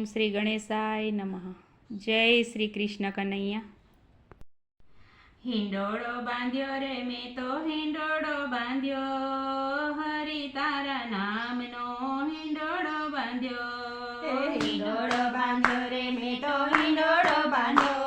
ઓમ શ્રી ગણેશાય નમઃ. જય શ્રી કૃષ્ણ કનૈયા. હિંડોળો બાંધ્યો રે મેં તો હિંડોળો બાંધ્યો. હરિ તારા નામનો હિંડોળો બાંધ્યો. હિંડોળો બાંધ્યો રે મેં તો હિંડોળો બાંધ્યો.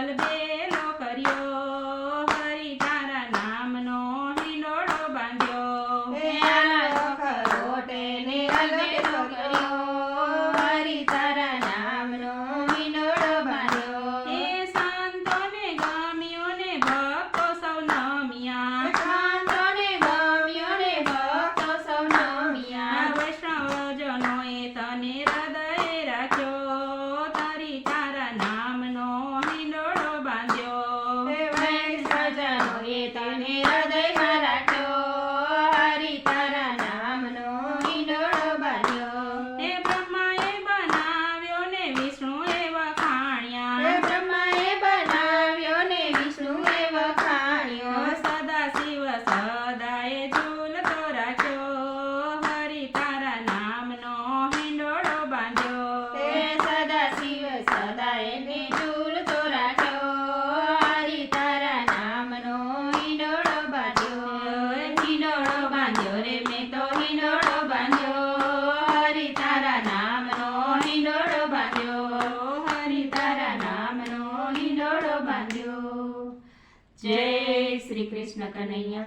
જલબેલો કર્યો હરી તારા નામનો હિંડોળો બાંધ્યો. બાંધ્યો. જય શ્રી કૃષ્ણ કનૈયા.